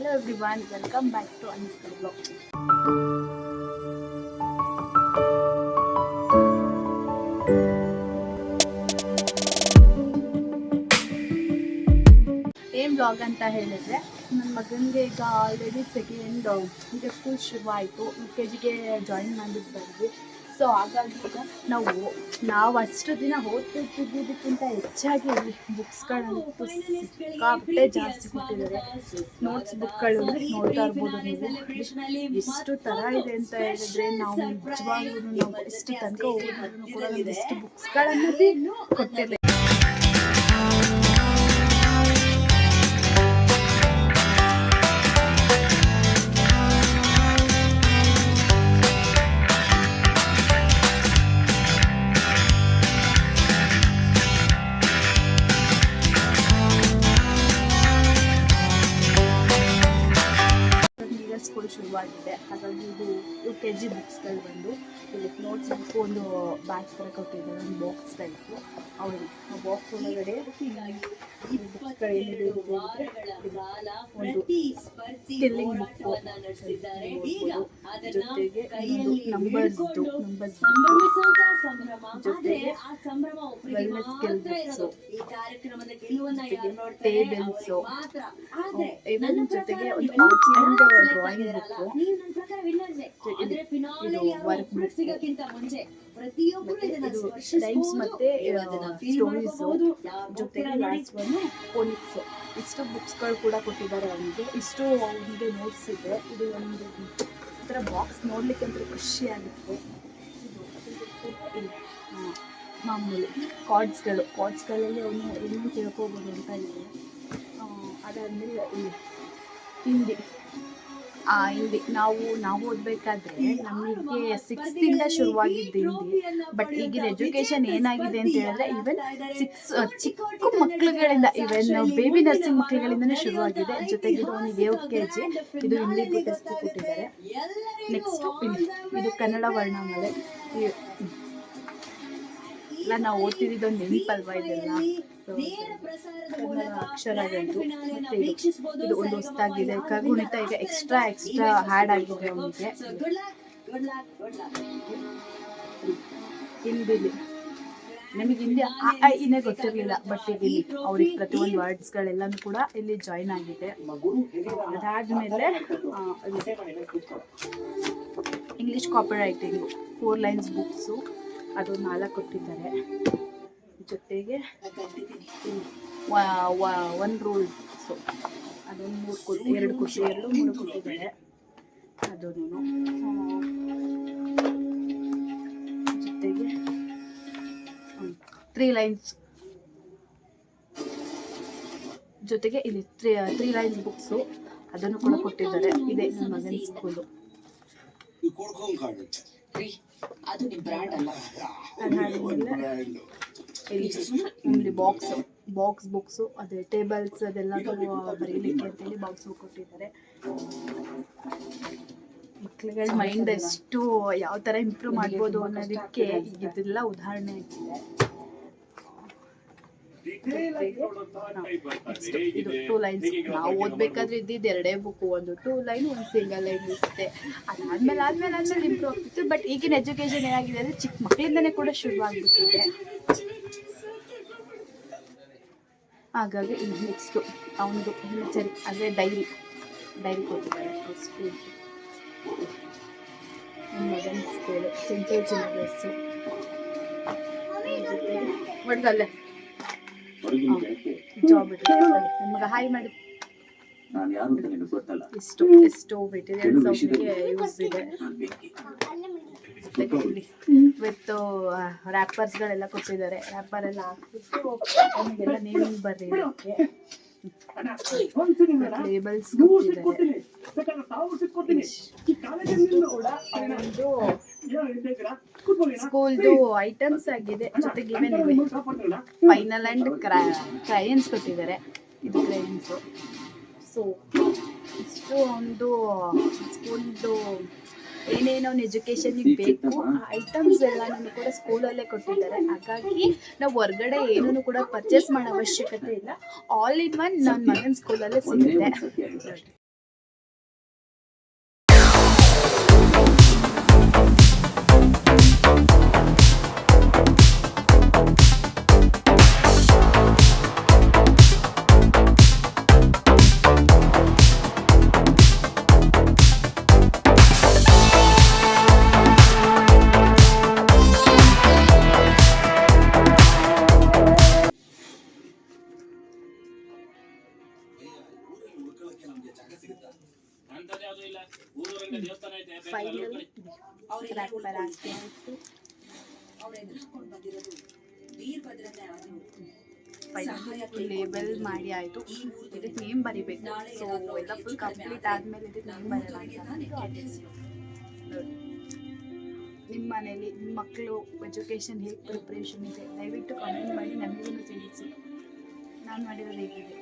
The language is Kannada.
Hello everyone welcome back to ಅನ್ಸ್ಕಲ್ blog ಏನು ಬ್ಲಾಗ್ ಅಂತ ಹೇಳಿದ್ರೆ, ನನ್ನ ಮಗನಿಗೆ ಈಗ ಆಲ್ರೆಡಿ ಸೆಕೆಂಡ್ ಈಗ ಸ್ಕೂಲ್ ಶುರುವಾಯಿತು ಯು ಕೆ ಜಿಗೆ ಜಾಯಿನ್ ಮಾಡಿದ್ದು. ಬಂದ್ವಿ ಸೊ ಹಾಗಾಗಿ ನಾವು ನಾವು ಅಷ್ಟು ದಿನ ಓದ್ತಿದ್ದಕ್ಕಿಂತ ಹೆಚ್ಚಾಗಿ ಬುಕ್ಸ್ಗಳಂತೂ ಸಿಕ್ಕಾಪಟ್ಟೆ ಜಾಸ್ತಿ ಕೊಟ್ಟಿದ್ದಾರೆ. ನೋಟ್ಸ್ ಬುಕ್ಗಳು ನೋಡ್ತಾ ಇರ್ಬೋದು ನೀವು. ಎಷ್ಟು ಥರ ಇದೆ ಅಂತ ಹೇಳಿದ್ರೆ ನಾವು ನಿಜವಾಗ್ಲೂ ನಾವು ಎಷ್ಟು ತನಕ ಓದಿದ್ರು ಕೂಡ ನಮ್ಗೆ ಎಷ್ಟು ಬುಕ್ಸ್ಗಳನ್ನು ಶುರುವಾಗಿದೆ. ಹಾಗಾಗಿ ಇದು ಯು ಕೆ ಜಿ ಬುಕ್ಸ್ಗಳು ಬಂದು ಇಲ್ಲಿ ನೋಟ್ಸ್ ಬುಕ್ ಒಂದು ಬ್ಯಾಗ್ ಥರ ಕೊಟ್ಟಿದ್ದಾರೆ. ಒಂದು ಬಾಕ್ಸ್ ಟೈಪು ಅವರು ಆ ಬಾಕ್ಸ್ ಒಳಗಡೆ ಈ ಬುಕ್ಸ್ಗಳು ಏನಿದೆ ಇದು ಅಂದ್ರೆ ಒಂದು ಸ್ಕಿಲ್ಲಿಂಗ್ ಬುಕ್ ಜೊತೆಗೆ ಇನ್ನೊಂದು ನಂಬರ್ಸ್ದು ನಂಬರ್ಸ್ ಜೊತೆಗೆ ವೆಲ್ನೆಸ್ ಸ್ಕಿಲ್ ಬುಕ್ಸು ಟೇಬಲ್ಸು ಇವನ್ ಜೊತೆಗೆ ಒಂದು ಆರ್ಟ್ಸ್ ಆ್ಯಂಡ್ ಡ್ರಾಯಿಂಗ್ ಬುಕ್ಕು ಇದು ವರ್ಕ್ ಇದು ರೈಮ್ಸ್ ಮತ್ತೆ ಸ್ಟೋರೀಸು ಇಷ್ಟು ಬುಕ್ಸ್ಗಳು ಕೂಡ ಕೊಟ್ಟಿದ್ದಾರೆ ಅವನಿಗೆ ಇಷ್ಟು ಅವನಿಗೆ ನೋಟ್ಸ್ ಇದೆ ಇದು ಒಂದು ಒಂಥರ ಬಾಕ್ಸ್ ನೋಡ್ಲಿಕ್ಕೆ ಅಂದ್ರೆ ಖುಷಿ ಆಗುತ್ತೆ ಮಾಮೂಲಿ ಕಾರ್ಡ್ಸ್ಗಳು ಕಾರ್ಡ್ಸ್ಗಳಲ್ಲಿ ಅವನು ಏನೇನು ತಿಳ್ಕೊಬೋದು ಅಂತ ಇದೆ ಅದಾದ್ಮೇಲೆ ಇಲ್ಲಿ ಹಿಂದಿ ನಾವು ನಾವು ಓದಬೇಕಾದ್ರೆ ನಮಗೆ ಸಿಕ್ಸ್ತಿಂದ ಶುರುವಾಗಿದ್ದು ಹಿಂದಿ. ಬಟ್ ಈಗಿನ ಎಜುಕೇಶನ್ ಏನಾಗಿದೆ ಅಂತ ಹೇಳಿದ್ರೆ ಈವನ್ ಸಿಕ್ಸ್ ಚಿಕ್ಕ ಮಕ್ಕಳುಗಳಿಂದ ಈವನ್ ಬೇಬಿ ನರ್ಸಿಂಗ್ ಮಕ್ಕಳುಗಳಿಂದನೇ ಶುರುವಾಗಿದೆ. ಜೊತೆಗೆ ಇದು ಒಂದು ಏಳು ಕೆ ಜಿ ಇದು ಹಿಂದಿ ಟೆಸ್ಟ್ ಕೊಟ್ಟಿದ್ದಾರೆ. ನೆಕ್ಸ್ಟ್ ಇದು ಕನ್ನಡ ವರ್ಣಮಾಲೆ ಎಲ್ಲ ನಾವು ಓದ್ತಿದ್ದೊಂದು ನೆನಪಲ್ವಾ ಇದೆಲ್ಲ? ಅಕ್ಷರಗಳದ್ದು ಮತ್ತೆ ಇದು ಒಂದು ಹೊಸ್ತಾಗಿದೆ ಕಗುಣಿತ ಈಗ ಎಕ್ಸ್ಟ್ರಾ ಎಕ್ಸ್ಟ್ರಾ ಹ್ಯಾಡ್ ಆಗಿದೆ ಅವನಿಗೆ. ಹಿಂದಿಲಿ. ನಮಗೆ ಹಿಂದಿ ಆ ಆ ಇನ್ನೇ ಗೊತ್ತಿರಲಿಲ್ಲ ಬಟ್ ಇಲ್ಲಿ ಅವ್ರಿಗೆ ಪ್ರತಿಯೊಂದು ವರ್ಡ್ಸ್ಗಳೆಲ್ಲನೂ ಕೂಡ ಇಲ್ಲಿ ಜಾಯ್ನ್ ಆಗಿದೆ. ಅದಾದ್ಮೇಲೆ English copy writing four lines books ಅದು ನಾಲ್ಕು ಕೊಟ್ಟಿದ್ದಾರೆ. ಜೊತೆಗೆ ಒನ್ ರೂಲ್ ಸೊ ಅದೊಂದು ಮೂರು ಕೊಟ್ಟು ಎರಡು ಕೊಟ್ಟು ಎರಡು ಮೂರು ಕೊಟ್ಟಿದ್ದಾರೆ. ಅದನ್ನು ಜೊತೆಗೆ ತ್ರೀ ಲೈನ್ಸ್ ಜೊತೆಗೆ ಇಲ್ಲಿ ತ್ರೀ ತ್ರೀ ಲೈನ್ಸ್ ಬುಕ್ಸು ಅದನ್ನು ಕೂಡ ಕೊಟ್ಟಿದ್ದಾರೆ. ಇದೆ ನನ್ನ ಮಗನ ಸ್ಕೂಲು ಅದು ನಿಮ್ ಬ್ರ್ಯಾಂಡ್ ಅಲ್ಲ. ಇಲ್ಲಿ ಬಾಕ್ಸ್ ಬಾಕ್ಸ್ ಬುಕ್ಸು ಅದೇ ಟೇಬಲ್ಸ್ ಅದೆಲ್ಲ ಬರೀಲಿಕ್ಕೆ ಅಂತೇಳಿ ಬಾಕ್ಸ್ ಬುಕ್ ಕೊಟ್ಟಿದ್ದಾರೆ. ಮಕ್ಳಿಗೆ ಮೈಂಡ್ ಎಷ್ಟು ಯಾವ ಥರ ಇಂಪ್ರೂವ್ ಮಾಡ್ಬೋದು ಅನ್ನೋದಕ್ಕೆ ಇದೆಲ್ಲ ಉದಾಹರಣೆ. ಆಗಿದೆ Next, ಇದು ಟೂ ಲೈನ್ಸ್ ನಾವು ಓದ್ಬೇಕಾದ್ರೆ ಇದ್ದಿದ್ದು ಎರಡೇ ಬುಕ್ ಒಂದು ಟೂ ಲೈನ್ ಒಂದು ಸಿಂಗಲ್ ಲೈನ್ ಇರುತ್ತೆ. ಅದಾದ್ಮೇಲೆ ಆದ್ಮೇಲೆ ಆದ್ಮೇಲೆ ಇಂಪ್ರೂವ್ ಆಗ್ತಿತ್ತು ಬಟ್ ಈಗಿನ ಎಜುಕೇಶನ್ ಏನಾಗಿದೆ ಅಂದ್ರೆ ಚಿಕ್ಕ ಮಕ್ಕಳಿಂದನೇ ಕೂಡ ಶುರುವಾಗ್ಬಿಟ್ಟಿದೆ. ಹಾಗಾಗಿ ನೆಕ್ಸ್ಟು ಅವನದು ಚರಿ ಅಂದರೆ ಡೈರಿ ಡೈರಿ ಕೊಟ್ಟಿದ್ದಾರೆ ಸ್ಕೂಲ್ ಮಗನ ಸ್ಕೂಲ್ ಸೆಂಟ್ರಲ್ ಸಿಲೆಬಸ್ಸು ಒಡ್ದಲ್ಲೇ ಜಾಬ್ ಇರುತ್ತೆ. ನಿಮಗೆ ಹಾಯ್ ಮಾಡಿ. ನಾನು ಯಾರು ಅಂತ ನಿನಗೆ ಗೊತ್ತಲ್ಲ? ಎಷ್ಟು ಎಷ್ಟು ಮೆಟೀರಿಯಲ್ಸ್ ಅವನಿಗೆ ಯೂಸ್ ಇದೆ. ವಿತ್ ರ್ಯಾಪರ್ಸ್ಗಳೆಲ್ಲ ಕೊಟ್ಟಿದ್ದಾರೆ. ರ್ಯಾಪರ್ ಎಲ್ಲ ಹಾಕ್ಬಿಟ್ಟು ಅವನಿಗೆಲ್ಲ ನೇಮಿಂಗ್ ಬರೀಲಿಕ್ಕೆ ಲೇಬಲ್ಸ್ ಕೊಟ್ಟಿದ್ದಾರೆ. ಇಷ್ಟು. ಸ್ಕೂಲ್ದು ಐಟಮ್ಸ್ ಆಗಿದೆ. ಜೊತೆಗೆ ಫೈನಲ್ ಅಂಡ್ ಕ್ರಯನ್ಸ್ ಕೊಟ್ಟಿದ್ದಾರೆ. ಇದು ಕ್ರಯನ್ಸ್ ಸೊ ಇಷ್ಟು ಒಂದು ಸ್ಕೂಲ್ದು ಏನೇನು ಒಂದು ಎಜುಕೇಶನಿಗೆ ಬೇಕು. ಐಟಮ್ಸ್ ಎಲ್ಲನೂ ಕೂಡ ಸ್ಕೂಲಲ್ಲೇ ಕೊಟ್ಟಿದ್ದಾರೆ. ಹಾಗಾಗಿ ನಾವು ಹೊರ್ಗಡೆ ಏನೂ ಕೂಡ ಪರ್ಚೇಸ್ ಮಾಡೋ ಅವಶ್ಯಕತೆ ಇಲ್ಲ. ಆಲ್ ಇನ್ ಒನ್ ನನ್ನ ಮಗನ ಸ್ಕೂಲಲ್ಲೇ ಸಿಗುತ್ತೆ. ಫೈನಲ್ ಹಾಕಿ ಆಯಿತು ಲೇಬಲ್ ಮಾಡಿ ಆಯಿತು. ಇದಕ್ಕೆ ನೇಮ್ ಬರಿಬೇಕು. ಸೊ ಎಲ್ಲ ಫುಲ್ ಕಂಪ್ಲೀಟ್ ಆದ್ಮೇಲೆ ಇದಕ್ಕೆ ನೇಮ್ ನಿಮ್ಮ ಮನೇಲಿ ನಿಮ್ಮ ಮಕ್ಕಳು ಎಜುಕೇಶನ್ ಹೇಗೆ ಪ್ರಿಪ್ರೇಷನ್ ಇದೆ? ದಯವಿಟ್ಟು ಕಮೆಂಟ್ ಮಾಡಿ ನಮಗೂ ತಿಳಿಸಿ. ನಾನು ಮಾಡಿರೋದು ಹೇಗಿದೆ.